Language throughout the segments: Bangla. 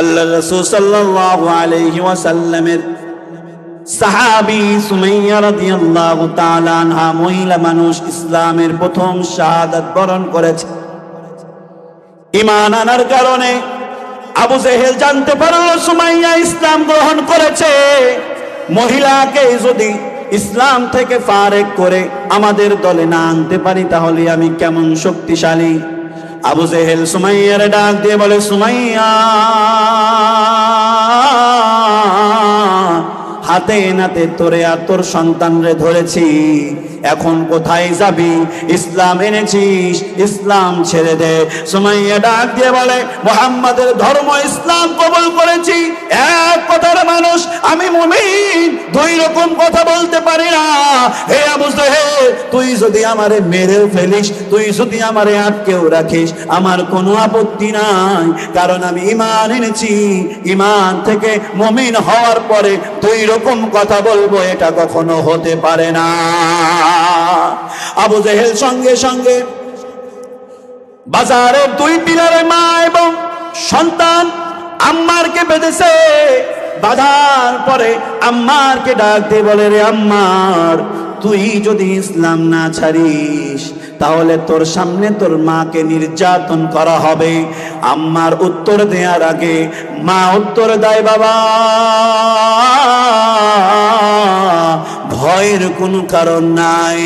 আল্লাহ রসুল সাল্লাল্লাহু আলাইহি ওয়াসাল্লামের সাহাবী সুমাইয়া রাদিয়াল্লাহু তাআলা আনহা মহিলা মানুষ ইসলামের প্রথম শাহাদাত বরণ করেছে। ইমান আনার কারণে আবু জেহেল জানতে পারল সুমাইয়া ইসলাম গ্রহণ করেছে। মহিলাকে যদি ইসলাম থেকে ফারেক করে আমাদের দলে না আনতে পারি, তাহলে আমি কেমন শক্তিশালী? আবু জেহেল সুমাইয়ার ডাক দিয়ে বলে সুমাইয়া হাতে নাতে তোরে আর তোর সন্তানরে ধরেছি। এখন কোথায় যাবি? ইসলাম এনেছিস, ইসলাম ছেড়ে দে। সুমাইয়া ডাক দিয়ে বলে, মোহাম্মদের ধর্ম ইসলাম কবুল করেছি। এক কথার মানুষ, আমি মুমিন। দুই রকম কথা বলতে পারি না। হে আবু সাহেব তুই যদি আমারে মেরে ফেলিস, তুই যদি আমারে আটকেও রাখিস, আমার কোনো আপত্তি নাই। কারণ আমি ইমান এনেছি। ইমান থেকে মমিন হওয়ার পরে দুই রকম কথা বলব, এটা কখনো হতে পারে না। আবু জেহেল সঙ্গে সঙ্গে বাজারের দুই পিলারে মা এবং সন্তান আম্মারকে বেঁধেছে। বাধার পরে আম্মারকে ডাক দিয়ে বলে, রে আম্মার, তুই যদি ইসলাম না ছাড়িস, তাহলে তোর সামনে তোর মাকে নির্যাতন করা হবে। আম্মার উত্তর দেওয়ার আগে মা উত্তর দেয় বাবা। ভয়ের কোনো কারণ নাই।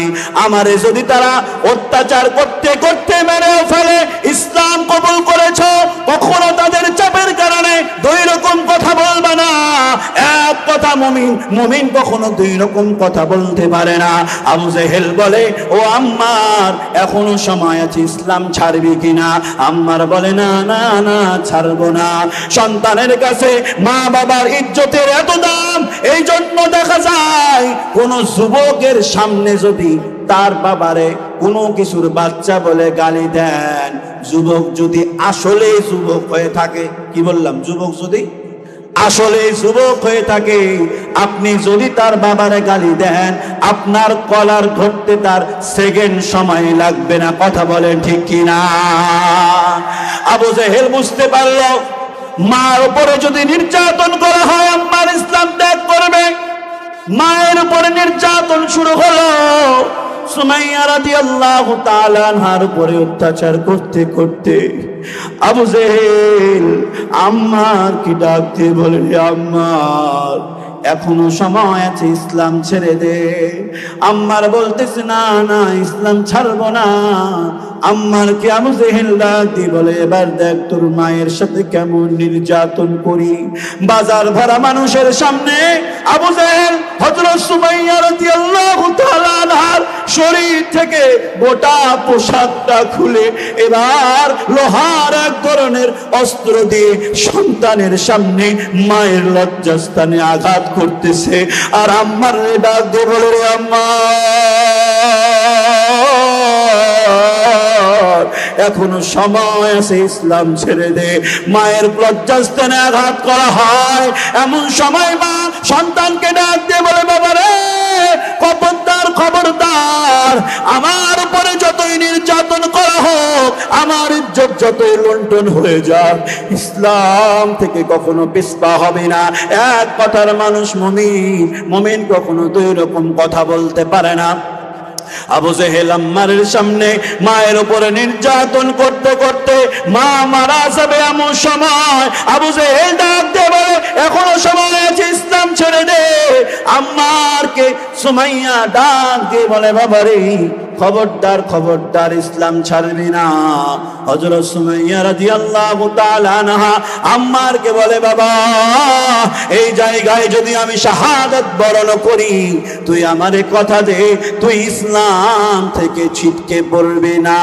আমারে যদি তারা অত্যাচার করতে করতে মেরে ফেলে, ইসলাম কবুল করেছ, কখনো তাদের চাপের কারণে দুই রকম কথা বলবে না এক কথা মুমিন মুমিন কখনো দুই রকম কথা বলতে পারে না। আবু জেহেল বলে, ও আম্মার, এখনও সময় আছে, ইসলাম ছাড়বি কিনা? আম্মার বলে, না না না, ছাড়বো না। সন্তানের কাছে মা বাবার ইজ্জতের এত দাম, এই জন্য দেখা যায়, কোন যুবকের সামনে যদি তার বাবারে কোনো কিছুর বাচ্চা বলে গালি দেন, যুবক যদি আসলে যুবক হয়ে থাকে, কি বললাম? যুবক যদি আসলে যুবক হয়ে থাকে, আপনি যদি তার বাবারে গালি দেন, আপনার কলার ধরতে তার সেকেন্ড সময় লাগবে না। কথা বলেন ঠিক কিনা? আবু জেহেল বুঝতে পারল, মার উপরে যদি নির্যাতন করা হয়, আম্মার ইসলাম ত্যাগ করবে। মায়ের উপরে নির্যাতন শুরু হলো। অত্যাচার করতে করতে আবু জেহেল আম্মার কি ডাকতে বলে আম্মার, এখনও সময় আছে ইসলাম ছেড়ে দে। আম্মার বলতেছে, না না, ইসলাম ছাড়বো না। আম্মার কে আবু জেহেল ডাক দিয়ে বলে, এবার দেখ তোর মায়ের সাথে কেমন নির্যাতন করি। বাজার ভরা মানুষের সামনে আবু জেহেল হযরত সুমাইয়া রাদিয়াল্লাহু থেকে গোটা পোশাকটা খুলে এবার লোহার এক ধরনের অস্ত্র দিয়ে সন্তানের সামনে মায়ের লজ্জাস্থানে আঘাত করতেছে। আর আম্মার ডাক দিয়ে বলে আম্মা, এখনও সময় আছে ইসলাম ছেড়ে দে। মায়ের লজ্জাস্থানে আঘাত করা হয়। এমন সময় মা সন্তানকে ডাক দিয়ে বলে বাবা রে খবরদার খবরদার। আমার উপরে যতই নির্যাতন করা হোক, আমার ইজ্জত যতই লন্ঠন হয়ে যাক, ইসলাম থেকে কখনো পিসপা হবে না। এক কথার মানুষ মমিন মমিন কখনো দুই রকম কথা বলতে পারে না। আবু জেহেল আম্মারের সামনে মায়ের উপরে নির্যাতন করতে করতে মা মারা যাবে এমন সময়। আবু জেহেল ডাক দিয়ে বলে, এখনও সময় আছে, ইসলাম ছেড়ে দে। আম্মারকে সুমাইয়া ডাক দিয়ে বলে, বাবারে, খবরদার খবরদার, ইসলাম ছাড়বি না। হযরত সুমাইয়া রাদিয়াল্লাহু তাআলা আনহা আম্মারকে বলে, বাবা, এই জায়গায় যদি আমি শাহাদাত বরণ করি, তুই আমারে কথা দে, তুই ইসলাম থেকে ছিটকে পড়বি না।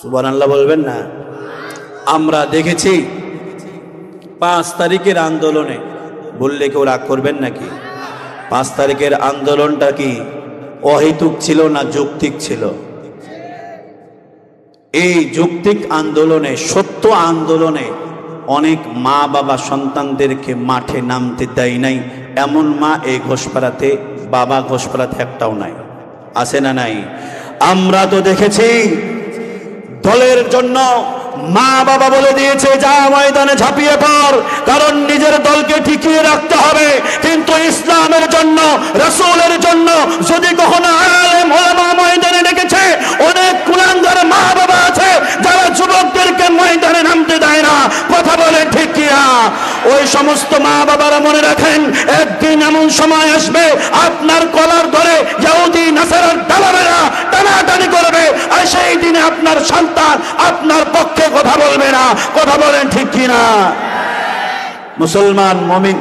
সুবহানাল্লাহ বলবেন না? আমরা দেখেছি পাঁচ তারিখের আন্দোলনে বললে কেউ রাগ করবেন নাকি? পাঁচ তারিখের আন্দোলনটা কি অহেতুক ছিল না যৌক্তিক ছিল? এই যৌক্তিক আন্দোলনে, সত্য আন্দোলনে অনেক মা বাবা সন্তানদেরকে মাঠে নামতে দেয় নাই। এমন মা এই ঘোষপাড়াতে, বাবা ঘোষপাড়াতে একটাও নাই। আছে না নাই? আমরা তো দেখেছি, দলের জন্য মা বাবা বলে দিয়েছে, যা ময়দানে ঝাঁপিয়ে পড়, কারণ নিজের দলকে টিকিয়ে রাখতে হবে। কিন্তু ইসলামের জন্য, রসুলের জন্য যদি কখনো আলেম ওলামা ময়দানে ডেকেছে, অনেক কুলাঙ্গার মা বাবা আছে, যারা যুবকদেরকে ময়দানে নামতে দেয় না। কথা বলে ওই সমস্ত মা বাবারা মনে রাখেন, একদিন এমন সময় আসবে, আপনার কলার ধরে ইহুদি নাসারার টানাটানি করবে, আর সেই দিনে আপনার সন্তান, আপনার পক্ষে কথা বলবে না কথা বলেন ঠিক কিনা? মুসলমান মমিন